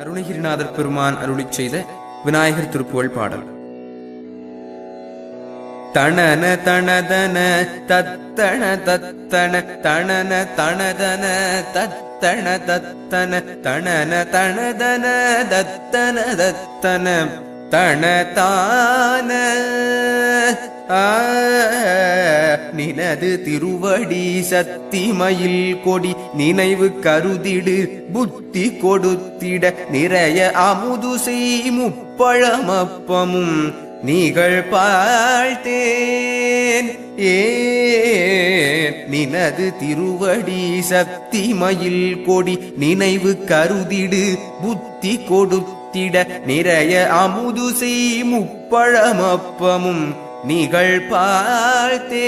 அருணகிரிநாதர் பெருமான் அருளி செய்த விநாயகர் திருப்புகழ் பாடல். தணன தணதன தத்தன தத்தன தணன தணதன தத்தன தத்தன தணன தணதன தத்தன தத்தன தணதான தான. நினது திருவடி சத்திமயில் கொடி நினைவு கருதிடு புத்தி கொடுத்திட நிறைய அமுது செய் முப்பழமப்பமும் நீகள் பாழ்த்தேன். ஏன் நினது திருவடி சக்திமயில் கொடி நினைவு கருதிடு புத்தி கொடுத்திட நிறைய அமுது செய் முப்பழமப்பமும் நிகழ் பார்த்தேன்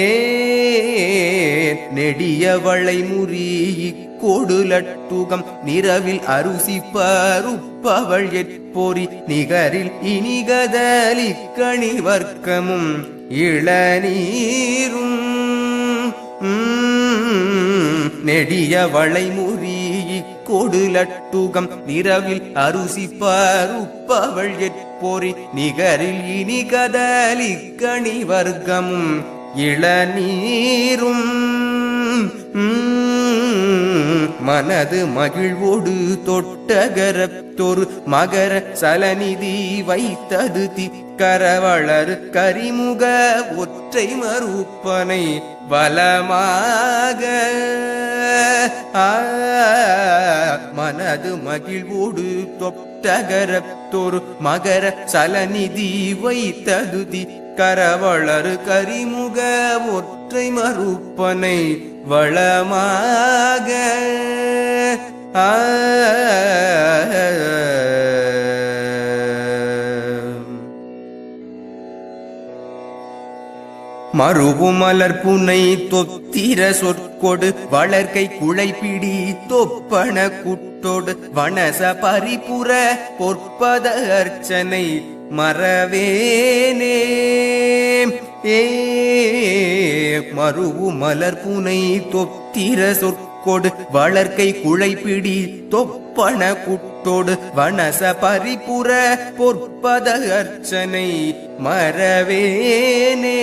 ஏன் நெடிய வளைமுறி கொடுலட்டுகம் நிறவில் அருசி பருப்பவள் எப்பொறி நிகரில் இனிகதலி கணி இளநீரும் நெடியவளை நெடிய கொடுலட்டுகம் நிறவில் அருசி பருப்பவள் எப்பொறி நிகரில் இனி கதலி கணி வர்க்கமும் இளநீரும். மனது மகிழ்வோடு தொட்டகரத்தொரு மகர சலநிதி வைத்தது திக்கரவளர் கரிமுக ஒற்றை மறுப்பனை வலமாக. ஆ, மனது மகிழ்வோடு தொட்டகரத்தொரு மகர சலநிதி வைத்ததுதி. கரவளரு கரிமுக ஒற்றை மறுப்பனை வளமாக. ஆ மறுவு புனை தொத்திர சொற்கொடு வளர்க்கை குழைப்பிடி தொப்பன குட்டோடு வனச பரிபுற பொற்பத அர்ச்சனை மறவேனே. ஏ மறுவு மலர் புனை தொத்திர சொற்கொடு வளர்க்கை குழைப்பிடி தொப்பன குட்டோடு வனச பரிபுற பொற்பத அர்ச்சனை மறவேனே.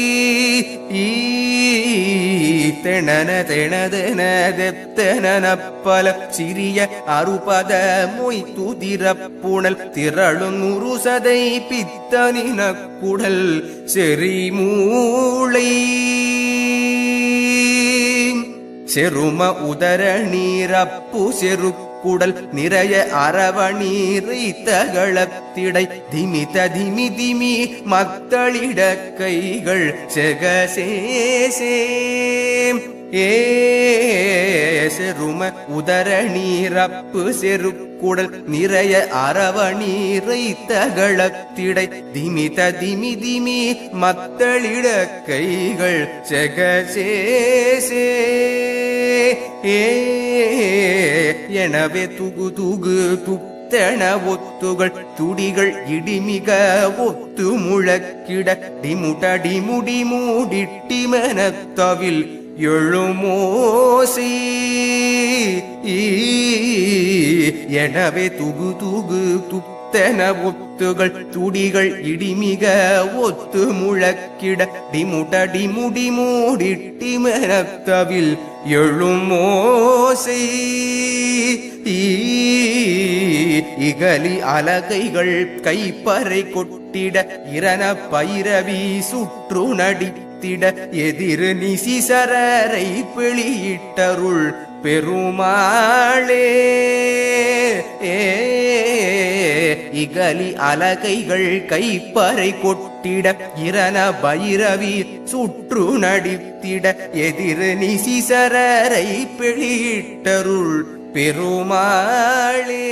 தெணன தெணதென தெத்தன சிறிய அறுபத மொய் துதிரப்புணல் திரளும் உருசதை பித்தனின குடல் செறி மூளை செரும உதர நீரப்பு செருக்குடல் நிறைய அரவணீரை தகளத்திடை திமித திமி திமி மத்தளிட கைகள் செகசேசே ஏரும செரும உதர நீரப்பு செருக்குடல் நிறைய அரவணீரை தகளத்திடை திமித திமி திமி மத்தளிட கைகள் செகசேசே ஏ எனவே துகு துகு துத்தன ஒத்துகள் துடிகள் இடிமிக ஒத்து முழக்கிட டிமுடடி முடி மூடிட்டி மனத்தவில் எழுமோசி எனவே துகு துகு துத்தன ஒத்துகள் துடிகள் இடிமிக ஒத்து முழக்கிட டிமுடடி டிமுட டிமுடி மூடிட்டிமனத்தவில் எழுமோசை இகலி அலகைகள் கைப்பறை கொட்டிட இரண பைரவி சுற்று நடித்திட எதிர் நிசிசரரை பிழியிட்டருள் பெருமாளே. ஏ. இகலி அலகைகள் கைப்பறை கொட்டிட இரண பைரவி சுற்று நடித்திட எதிர நிசிசரரை வெளியிட்டருள் பெருமாளே.